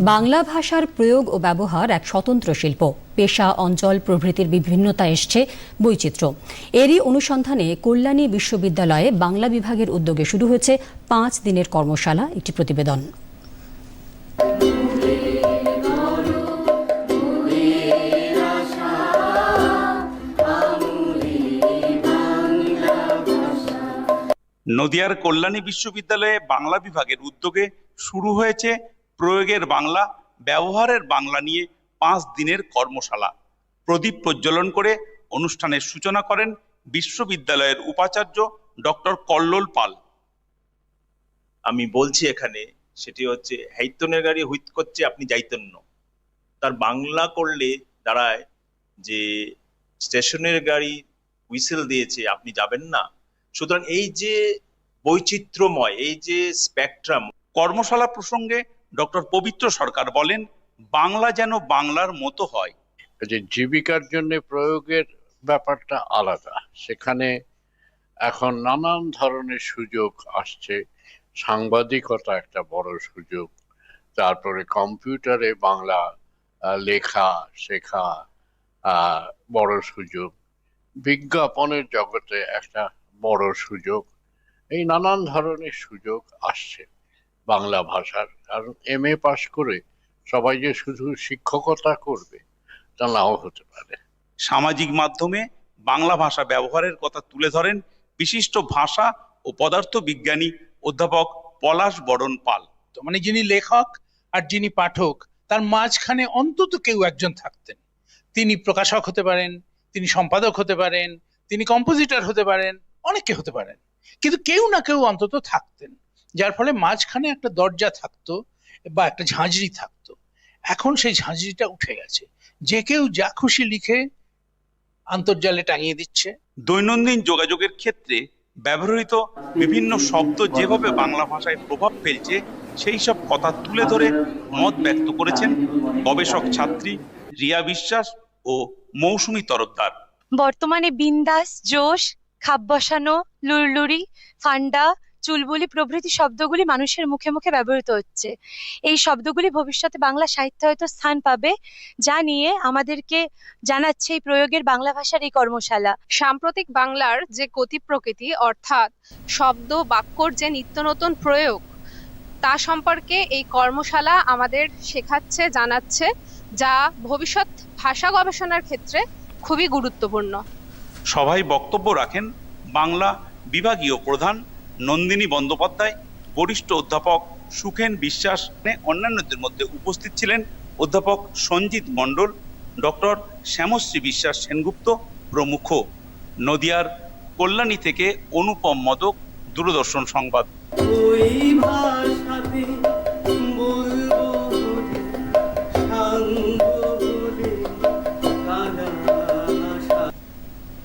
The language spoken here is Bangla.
বাংলা ভাষার প্রয়োগ ও ব্যবহার এক স্বতন্ত্র শিল্প। পেশা, অঞ্চল, প্রভৃতির বিভিন্নতা এসছে বৈচিত্র্য। এরই অনুসন্ধানে কল্যাণী বিশ্ববিদ্যালয়ে বাংলা বিভাগের উদ্যোগে শুরু হয়েছে পাঁচ দিনের কর্মশালা, একটি প্রতিবেদন। নদিয়ার কল্যাণী বিশ্ববিদ্যালয়ে বাংলা বিভাগের উদ্যোগে শুরু হয়েছে প্রয়োগের বাংলা ব্যবহারের বাংলা নিয়ে পাঁচ দিনের কর্মশালা। প্রদীপ প্রজ্বলন করে অনুষ্ঠানের সূচনা করেন বিশ্ববিদ্যালয়ের উপাচার্য ডক্টর কল্লোল পাল। আমি বলছি এখানে সেটি হচ্ছে হেইতনের গাড়ি হুইত করছে আপনি যাইতন্য তার বাংলা করলে দাঁড়ায় যে স্টেশনের গাড়ি হুইসেল দিয়েছে আপনি যাবেন না? সুতরাং এই যে বৈচিত্র্যময় এই যে স্পেকট্রাম কর্মশালা প্রসঙ্গে ডক্টর পবিত্র সরকার বলেন, বাংলা যেন বাংলার মতো হয়। যে জীবিকার জন্য প্রয়োগের ব্যাপারটা আলাদা। সেখানে এখন নানান ধরনের সুযোগ আসছে। সাংবাদিকতা একটা বড় সুযোগ। তারপরে কম্পিউটারে বাংলা লেখা, শেখা বড় সুযোগ। বিজ্ঞাপনের জগতে একটা বড় সুযোগ। এই নানান ধরনের সুযোগ আসছে। বাংলা ভাষার। কারণ এম এ পাশ করে সবাই যে শুধু শিক্ষকতা করবে তা নাও হতে পারে। সামাজিক মাধ্যমে বাংলা ভাষা ব্যবহারের কথা তুলে ধরেন বিশিষ্ট ভাষা ও পদার্থ বিজ্ঞানী অধ্যাপক পলাশ বরণ পাল। তো মানে যিনি লেখক আর যিনি পাঠক তার মাঝখানে অন্তত কেউ একজন থাকতেন। তিনি প্রকাশক হতে পারেন তিনি সম্পাদক হতে পারেন তিনি কম্পোজিটর হতে পারেন অনেকে হতে পারেন। কিন্তু কেউ না কেউ অন্তত থাকতেন। যার ফলে মাঝখানে একটা দরজা থাকতো বা একটা ঝাঁঝরি থাকতো। এখন সেই ঝাঁঝরিটা উঠে গেছে। যে কেউ যা খুশি লিখে আন্তর্জালে টাঙিয়ে দিচ্ছে। দৈনন্দিন যোগাযোগের ক্ষেত্রে ব্যবহৃত বিভিন্ন শব্দ যেভাবে বাংলা ভাষায় প্রভাব ফেলছে সেই সব কথা তুলে ধরে মত ব্যক্ত করেছেন গবেষক ছাত্রী রিয়া বিশ্বাস ও মৌসুমী তরফদার। বর্তমানে বিন্দাস জোশ খাপ বসানো লুরলুরি ফান্ডা চুলবুলি প্রভৃতি শব্দগুলি মানুষের মুখে মুখে ব্যবহৃত হচ্ছে। এই শব্দগুলি ভবিষ্যতে বাংলা সাহিত্যে হয়তো স্থান পাবে যা নিয়ে আমাদেরকে জানাচ্ছে এই প্রয়োগের বাংলা ভাষার এই কর্মশালা। সাম্প্রতিক বাংলার যে গতি প্রকৃতি অর্থাৎ শব্দ বাক্যর যে নিত্য নতুন প্রয়োগ তা সম্পর্কে এই কর্মশালা আমাদের শেখাচ্ছে জানাচ্ছে যা ভবিষ্যৎ ভাষা গবেষণার ক্ষেত্রে খুবই গুরুত্বপূর্ণ। সভায় বক্তব্য রাখেন বাংলা বিভাগীয় প্রধান নন্দিনী বন্দ্যোপাধ্যায়, বরিষ্ঠ অধ্যাপক সুখেন বিশ্বাস অন্যান্যদের মধ্যে উপস্থিত ছিলেন অধ্যাপক সঞ্জিত মণ্ডল, ডক্টর শ্যামশ্রী বিশ্বাস সেনগুপ্ত প্রমুখ। নদিয়ার কল্যাণী থেকে অনুপম মদক, দূরদর্শন সংবাদ।